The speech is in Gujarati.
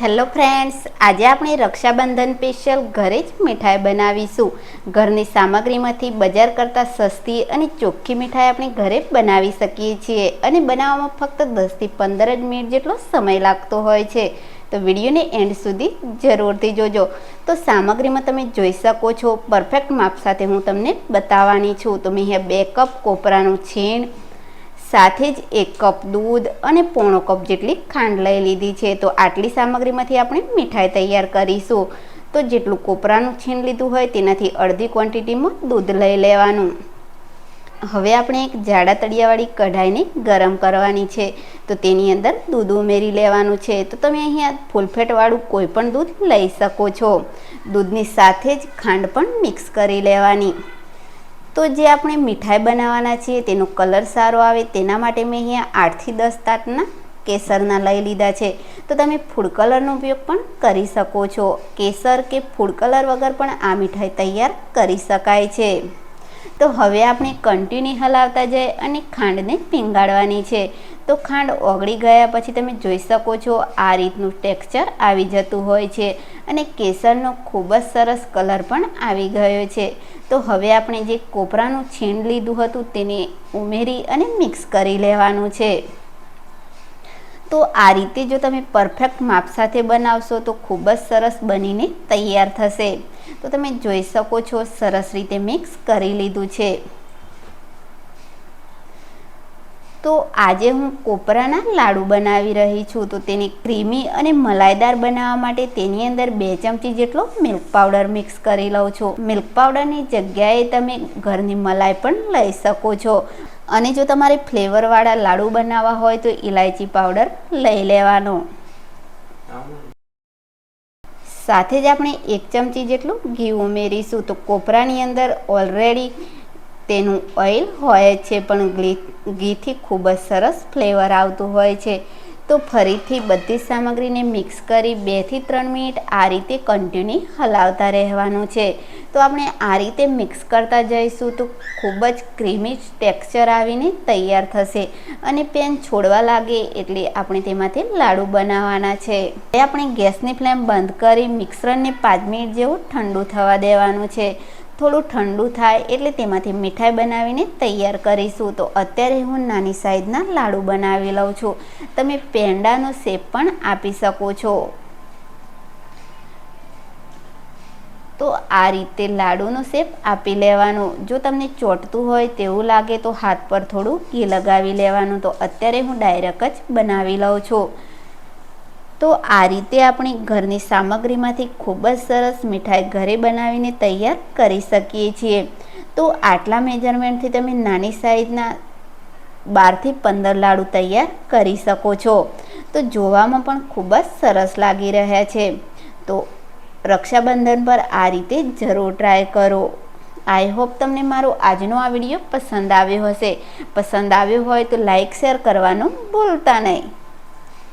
હેલો ફ્રેન્ડ્સ, આજે આપણે રક્ષાબંધન સ્પેશિયલ ઘરે જ મીઠાઈ બનાવીશું. ઘરની સામગ્રીમાંથી બજાર કરતાં સસ્તી અને ચોખ્ખી મીઠાઈ આપણે ઘરે બનાવી શકીએ છીએ અને બનાવવામાં ફક્ત દસથી પંદર જ મિનિટ જેટલો સમય લાગતો હોય છે. તો વિડીયોને એન્ડ સુધી જરૂરથી જોજો. તો સામગ્રીમાં તમે જોઈ શકો છો, પરફેક્ટ માપ સાથે હું તમને બતાવવાની છું. તો મેં બે કપ કોપરાનું છીણ સાથે જ એક કપ દૂધ અને પોણો કપ જેટલી ખાંડ લઈ લીધી છે. તો આટલી સામગ્રીમાંથી આપણે મીઠાઈ તૈયાર કરીશું. તો જેટલું કોપરાનું છીણ લીધું હોય તેનાથી અડધી ક્વોન્ટિટીમાં દૂધ લઈ લેવાનું. હવે આપણે એક જાડા તળિયાવાળી કઢાઈને ગરમ કરવાની છે. તો તેની અંદર દૂધ ઉમેરી લેવાનું છે. તો તમે અહીંયા ફૂલફેટવાળું કોઈ પણ દૂધ લઈ શકો છો. દૂધની સાથે જ ખાંડ પણ મિક્સ કરી લેવાની. તો જે આપણે મીઠાઈ બનાવવાના છીએ, તેનો કલર સારો આવે, તેના માટે મેં અહીંયા આઠથી દસ તાટના કેસરના લઈ લીધા છે. તો તમે ફૂડ કલરનો ઉપયોગ પણ કરી શકો છો. કેસર કે ફૂડ કલર વગર પણ આ મીઠાઈ તૈયાર કરી શકાય છે. તો હવે આપણે કન્ટિન્યુ હલાવતા જઈએ અને ખાંડને પીંગાડવાની છે. તો ખાંડ ઓગળી ગયા પછી તમે જોઈ શકો છો આ રીતનું ટેક્સચર આવી જતું હોય છે અને કેસરનો ખૂબ જ સરસ કલર પણ આવી ગયો છે. તો હવે આપણે જે કોપરાનું છીણ લીધું હતું તેને ઉમેરી અને મિક્સ કરી લેવાનું છે. તો આ રીતે જો તમે પરફેક્ટ માપ સાથે બનાવશો તો ખૂબ જ સરસ બનીને તૈયાર થશે. તો તમે જોઈ શકો છો સરસ રીતે મિક્સ કરી લીધું છે. તો આજે હું કોપરાના લાડુ બનાવી રહી છું. તો તેને ક્રીમી અને મલાઈદાર બનાવવા માટે તેની અંદર બે ચમચી જેટલો મિલ્ક પાવડર મિક્સ કરી લઉં છું. મિલ્ક પાવડરની જગ્યાએ તમે ઘરની મલાઈ પણ લઈ શકો છો. અને જો તમારે ફ્લેવરવાળા લાડુ બનાવવા હોય તો ઇલાયચી પાવડર લઈ લેવાનો. સાથે જ આપણે એક ચમચી જેટલું ઘી ઉમેરીશું. તો કોપરાની અંદર ઓલરેડી તેનું ઓઇલ હોય છે, પણ ઘીથી ખૂબ જ સરસ ફ્લેવર આવતું હોય છે. તો ફરીથી બધી સામગ્રીને મિક્સ કરી બેથી ત્રણ મિનિટ આ રીતે કન્ટિન્યુ હલાવતા રહેવાનું છે. તો આપણે આ રીતે મિક્સ કરતા જઈશું તો ખૂબ જ ક્રીમી ટેક્સચર આવીને તૈયાર થશે અને પેન છોડવા લાગે એટલે આપણે તેમાંથી લાડુ બનાવવાના છે. આપણે ગેસની ફ્લેમ બંધ કરી મિક્સરને પાંચ મિનિટ જેવું ઠંડુ થવા દેવાનું છે. થોડું ઠંડુ થાય એટલે તેમાંથી મીઠાઈ બનાવીને તૈયાર કરીશું. તો અત્યારે હું નાની સાઈઝના લાડુ બનાવી લઉં છું. તમે પેંડાનો શેપ પણ આપી શકો છો. તો આ રીતે લાડુનો શેપ આપી લેવાનો. જો તમને ચોટતું હોય તેવું લાગે તો હાથ પર થોડું ઘી લગાવી લેવાનું. તો અત્યારે હું ડાયરેક્ટ જ બનાવી લઉં છું. તો આ રીતે આપણી ઘરની સામગ્રીમાંથી ખૂબ જ સરસ મીઠાઈ ઘરે બનાવીને તૈયાર કરી શકીએ છીએ. તો આટલા મેજરમેન્ટથી તમે નાની સાઈઝના બારથી પંદર લાડુ તૈયાર કરી શકો છો. તો જોવામાં પણ ખૂબ જ સરસ લાગી રહ્યા છે. તો રક્ષાબંધન પર આ રીતે જરૂર ટ્રાય કરો. આઈ હોપ તમને મારો આજનો આ વીડિયો પસંદ આવ્યો હશે. પસંદ આવ્યો હોય તો લાઈક, શેર કરવાનું ભૂલતા નહીં.